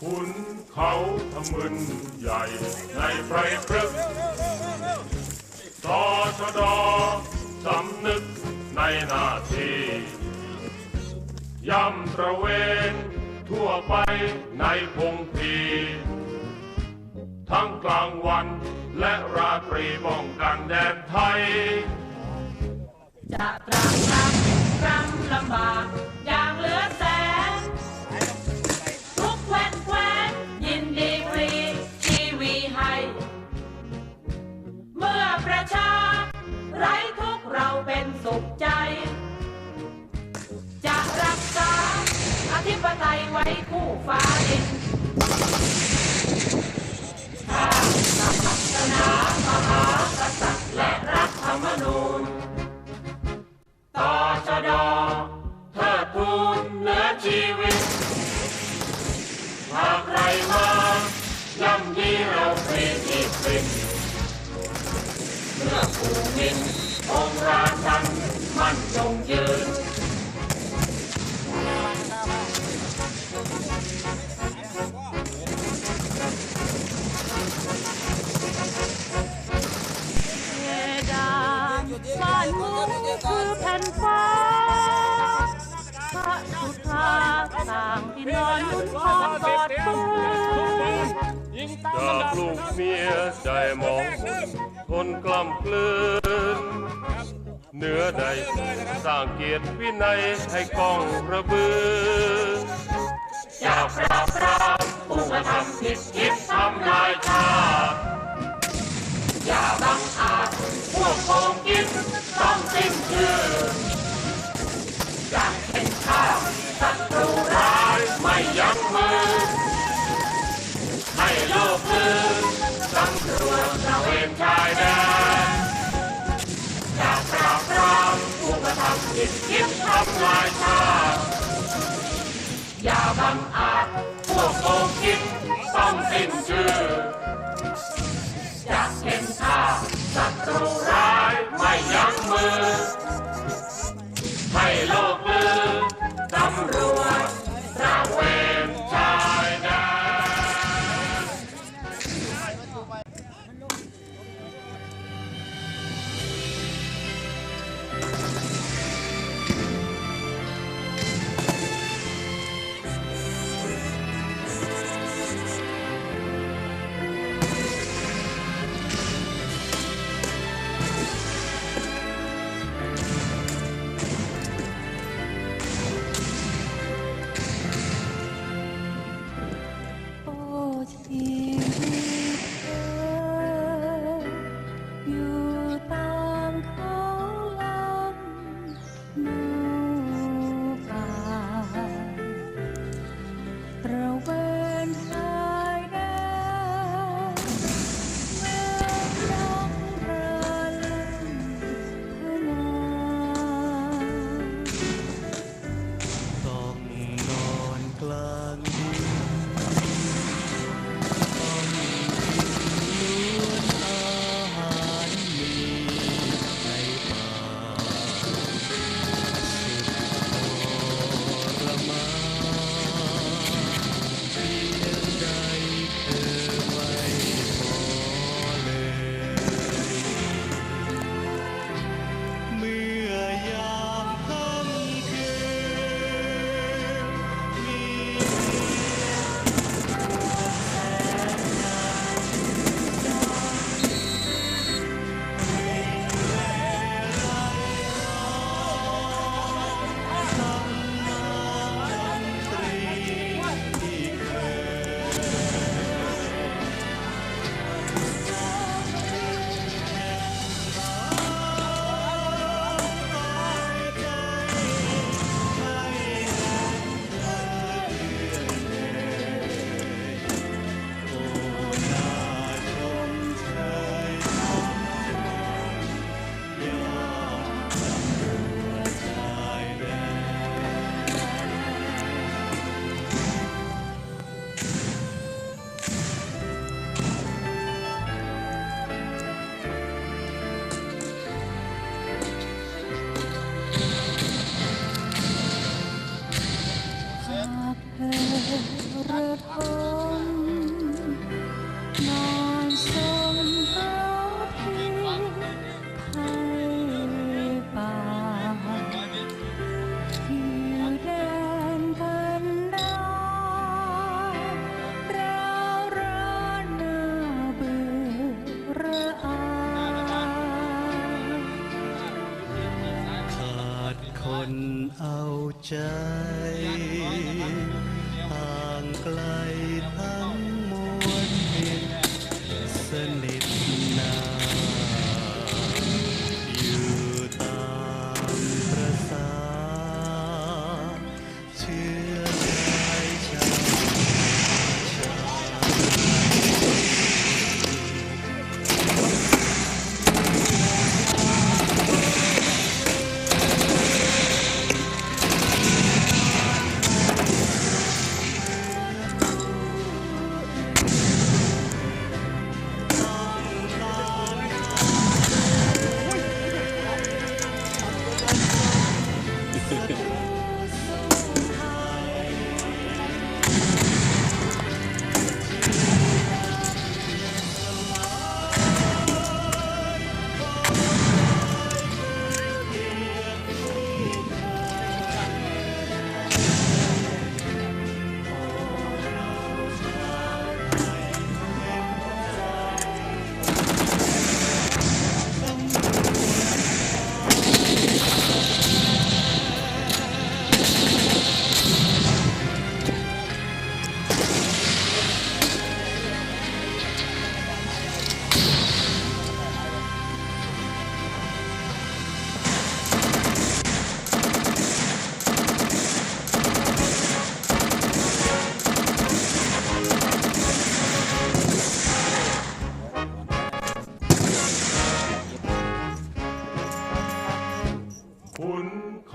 ขุนเขาทำมึนใหญ่ในไพรพฤกษ์ตชดอสำนึกในหน้าที่ย่ำตระเวนทั่วไปในพงพี ทั้งกลางวันและราตรีป้องกันแดนไทย จะตรากตรำรำลำบากอย่างเหลือแสน ทุกแคว้นแคว้นยินดีฟรีชีวีให้ เมื่อประชา ไร้ทุกเราเป็นสุขใจ จะรักษาอธิปไตยไว้คู่ฟ้าดินทางศาสนาม หากษัตริย์และรัฐธรรมนูญต่อชดเทิดทูนเหนือชีวิต หากใครมาย่ำยีเราฟรีที่ฟินเมื่อผู้มิน นเมือคือแผ่นฟ้าพระสุธาต่างที่นอนนุ่นคอกอดปืนจากลูกเมียใจมองมนทนกล้ำกลืนเหนือใดสร้างเกียรติวินัยให้กองระบือจะปราบปรามผู้กระทำผิดคิดทำลายชาติ ต้องสิ้นชื่อจะเห็นข้าศัตรูร้ายไม่ยั้งมือ ให้โลกลือตำรวจตระเวนชายแดนจะปราบปรามผู้กระทำผิดคิดทำลายชาติอย่าบังอาจพวกโกงกินต้องสิ้นชื่อจะเห็นข้าศัตรู ยไม่ยั้งมือ ให้โลกมือตำรวจตระเวนชายแดน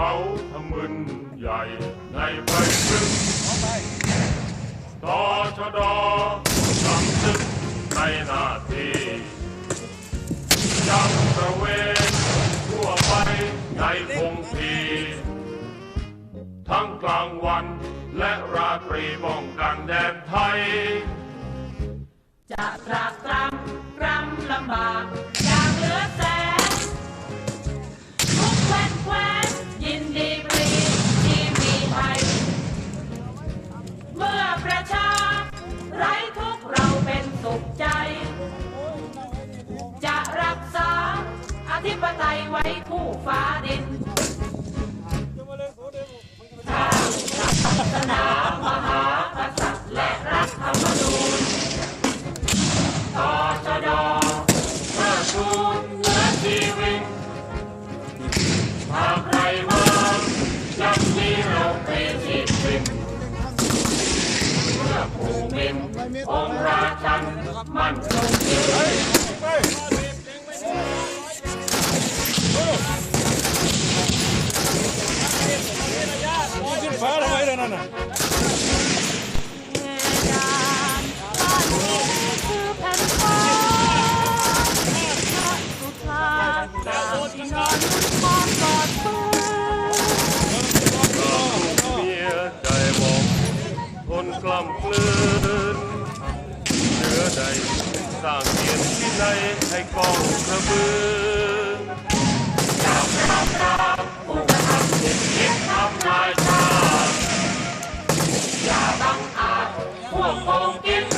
เขาทำมึนใหญ่ในไพรพฤกษ์ต่อชะดอสำนึกในหน้าที่ยังตระเวนทั่วไปในพงพีทั้งกลางวันและราตรีป้องกันแดนไทย จะตรากตรำกรำลำบาก ธิปไตยไว้คู่ฟ้าดินทางศาสนามหากษัตริย์และรัฐธรรมนูญต่อชดอเพื่อชูนเหนือชีวิตหากใครว่ายังมีเราตรีชีพสิ้นเมื่อผู้มิองค์ราชันมั่นคงยืน กล้ำกลืนเหนือใดสร้างเกียรติที่ไหนให้กองกระบือคิดทำลายชาติอย่าบังอาจพวกโกงกิน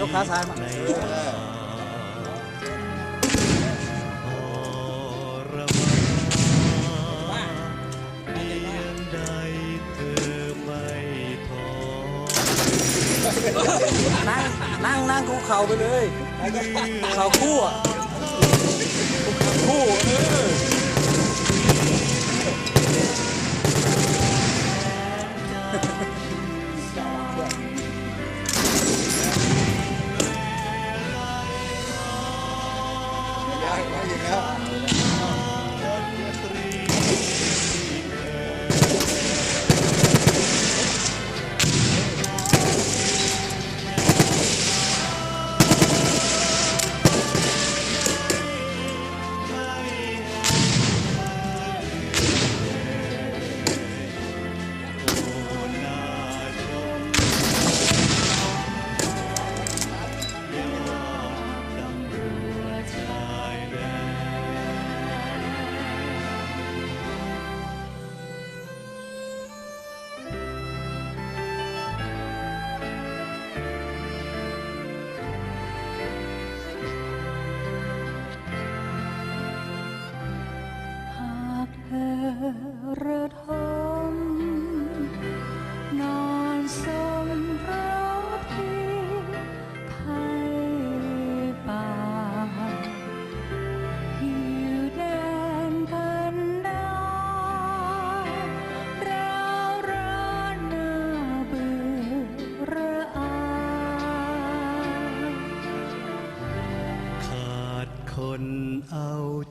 ยกขาซ้ายมานั่งนั่งนั่งคุกเข่าไปเลยเข่าคู่อะคู่เออ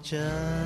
这。